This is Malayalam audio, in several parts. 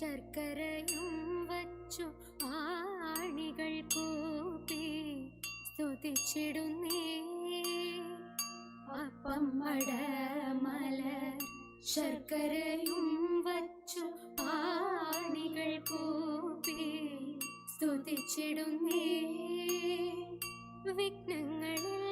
ശർക്കരയും വച്ചു ആണികൾ കൂപ്പി സ്തുതിച്ചിടുന്നേ. അപ്പം മടമല ശർക്കരയും വച്ചു ആണികൾ കൂപ്പി സ്തുതിച്ചിടുന്നേ. വിഘ്നങ്ങളെല്ലാം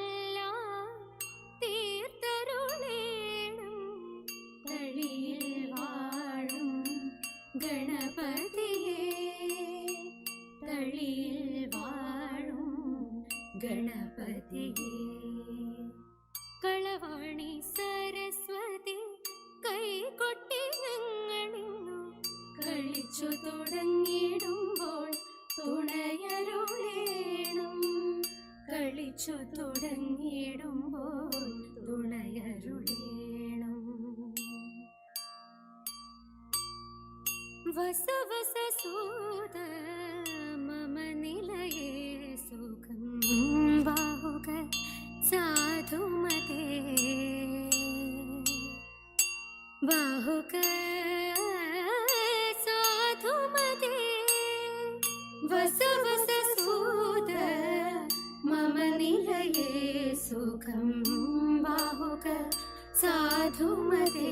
ഗണപതിയേ തളിയിൽ വാഴും ഗണപതിയെ. കളവാണി സരസ്വതി കൈകൊട്ടി ഞങ്ങളിന്നു കളിച്ചു തുടങ്ങിയിടുമ്പോൾ തുണയരുളേണം. കളിച്ചു തുടങ്ങിയിടുമ്പോൾ തുണയരുളേണം വസ വസ സൂത മമ നിലയേ സുഖം ബാഹുക സാധുമതേ ബാഹുക സാധുമതേ വസവസൂത വസ സൂത മമ നിലയേ സുഖം ബാഹുക സാധുമതേ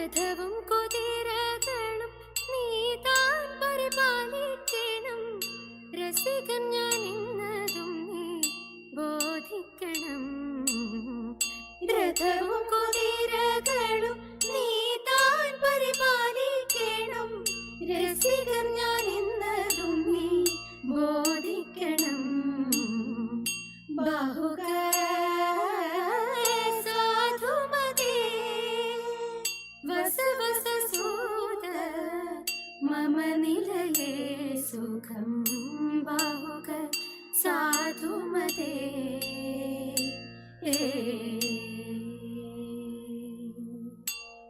രഥവും നിലയേ സുഖം ബാഹുക സാധുമതേ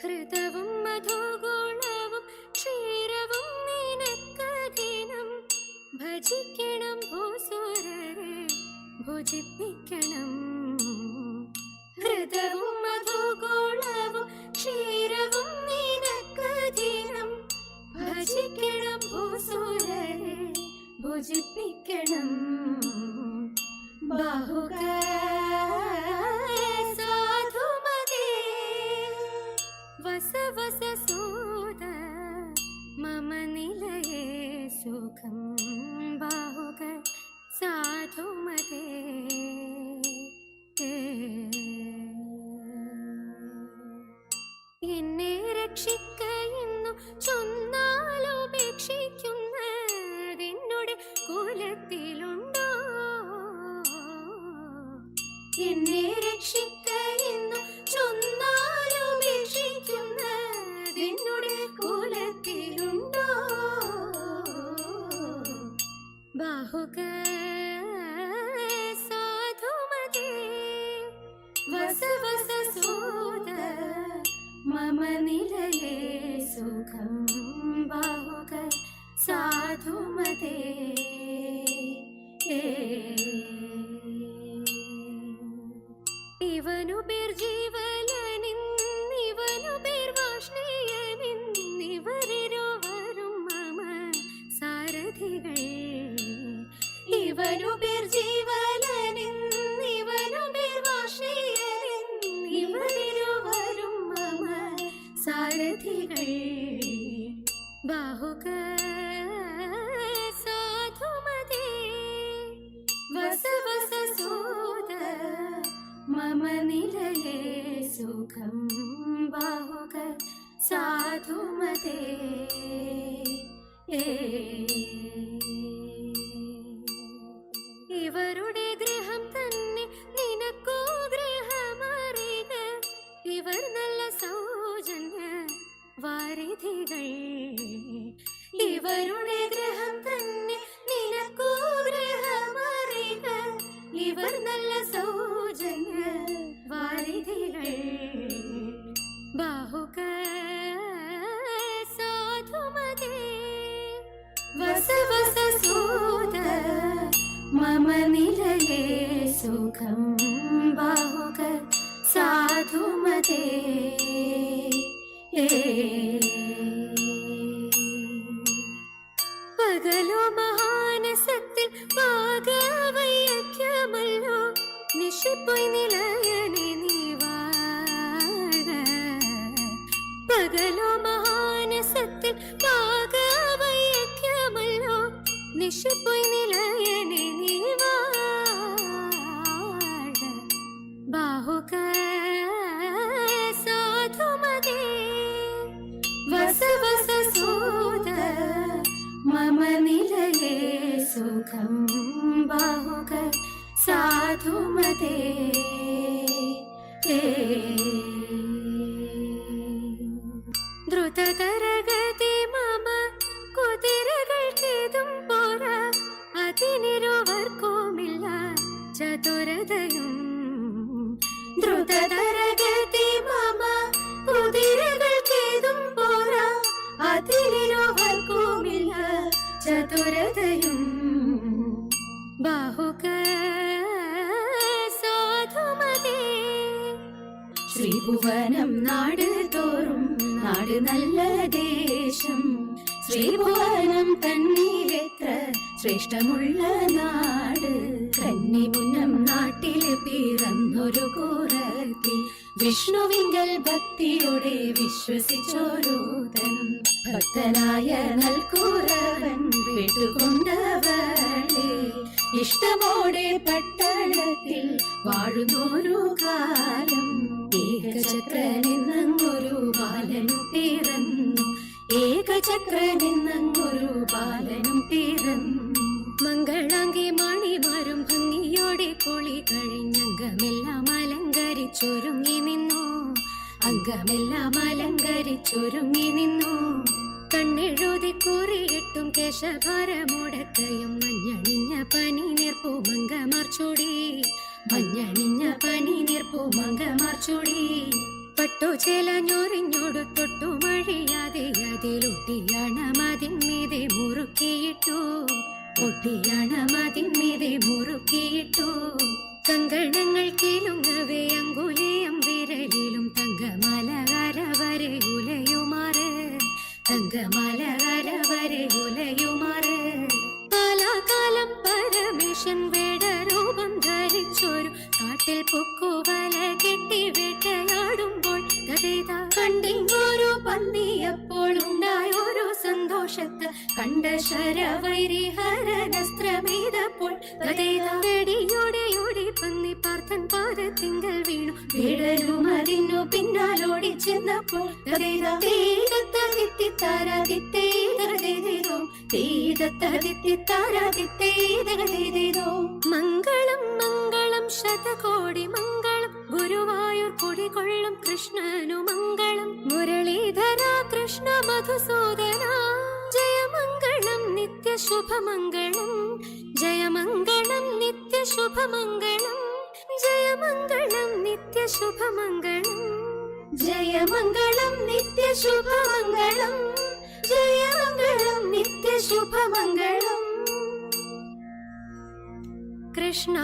ഹൃദവും മധുഗുണവും ക്ഷീരവും നിനക്കധീനം ഭജിക്കണം ഭൂസുരരെ ഭുജിപ്പിക്കണം എന്നെ രക്ഷിക്കയെന്നു ചൊന്നാലോപേക്ഷിക്കുന്നതിനോട് കുലത്തിലുണ്ടോ? എന്നെ രക്ഷിക്കയെന്നു ചൊന്നാലോപേക്ഷിക്കുന്നതിനോട് കുലത്തിലുണ്ടോ? ബാഹുക സാധുമതേ വസ നിലയേ സുഖം ബാഹുക സാധുമതേ. സാധുമതേ ഇവരുടെ ഗൃഹം തന്നെ നിനക്കോ ഗൃഹമറിക. ഇവർ നല്ല സൗജന്യ വാരിധികൾ. ഇവരുടെ ഗൃഹം തന്നെ നിനക്കോ ഗൃഹമറിക. ഇവർ നല്ല मम निलये सुखं बाहुक साधु मते। पगलो महा ബാഹുക സാധുമതേ വസ വസ സൂത മമ നിലയേ സുഖം ബാഹുക സാധുമതേ ദ്രുതതരഗതി ചതുരതയും ബാഹുക സാധുമതേ. ശ്രീഭുവനം നാട് തോറും നാട് നല്ല ദേശം. ശ്രീഭുവനം തന്നീലെത്ര ശ്രേഷ്ഠമുള്ള നാട്. കന്നിമുന്നം നാട്ടിൽ പിറന്നൊരു കൂറത്തി വിഷ്ണുവിങ്കൽ ഭക്തിയോടെ വിശ്വസിച്ചോരൂതൻ. ഭക്തനായ നൽകൂറവൻ വിട്ടുകൊണ്ടവളെ. ഇഷ്ടമോടെ പട്ടണത്തിൽ വാഴുന്നൊരു കാലം ഏകചക്രനെന്നൊരു ബാലനും പിറന്നു. ഏകചക്രനെന്നൊരു ബാലനും പിറന്നു. മംഗളാംഗി മണിമാരും ഭംഗിയോടെ കുളി കഴിഞ്ഞംഗമെല്ലാം അലങ്കരിച്ചൊരുങ്ങി നിന്നു. അംഗമെല്ലാം അലങ്കരിച്ചൊരുങ്ങി നിന്നു. കണ്ണെഴുതി കുറിയിട്ടും കേശഭാരമുടക്കയും മഞ്ഞണിഞ്ഞ പനി നീർപ്പു മംഗമാർച്ചുടി മഞ്ഞണിഞ്ഞ പനി നീർപ്പു മംഗമാർച്ചുടി പട്ടു ചേലഞ്ഞൊറിഞ്ഞോടു തൊട്ടു മഴയാതെ അതിലൊട്ടിയാണ് മതിന്മീതെ മുറുക്കിയിട്ടു. ഒട്ടിയാണ് മതിന്മീതെ മുറുക്കിയിട്ടു. കങ്കണങ്ങൾ കിലുങ്ങവേ അങ്കുലിയം തങ്കമല വരെ ഉലയുമാറ് കാലാകാലം പരമേശൻ വേടരൂപം ധരിച്ചൊരു കാട്ടിൽ പൊക്കുവല കെട്ടി വേട്ടയാടുമ്പോൾ കഥേത കണ്ടിങ്ങോരു പന്നിയപ്പോൾ ഉണ്ടായൊരു സന്തോഷത്ത് കണ്ട ശരവൈരി ഹരനസ്ത്രമേതപ്പോൾ പന്നി പാർത്ഥൻ പാദത്തിങ്കൽ വീണു. വേടരും അതിനു പിന്നാലോടി ചെന്നപ്പോൾ മംഗളം മംഗളം ശതകോടി മംഗളം. ഗുരുവായൂർ കുടികൊള്ളും കൃഷ്ണനു മംഗളം. മുരളീധര കൃഷ്ണ മധുസൂദന. ജയമംഗളം നിത്യശുഭമംഗളം ജയമംഗളം നിത്യശുഭമംഗളം ജയമംഗളം നിത്യശുഭമംഗളം ജയമംഗളം നിത്യശുഭമംഗളം ജയമംഗളം നിത്യശുഭമംഗളം കൃഷ്ണ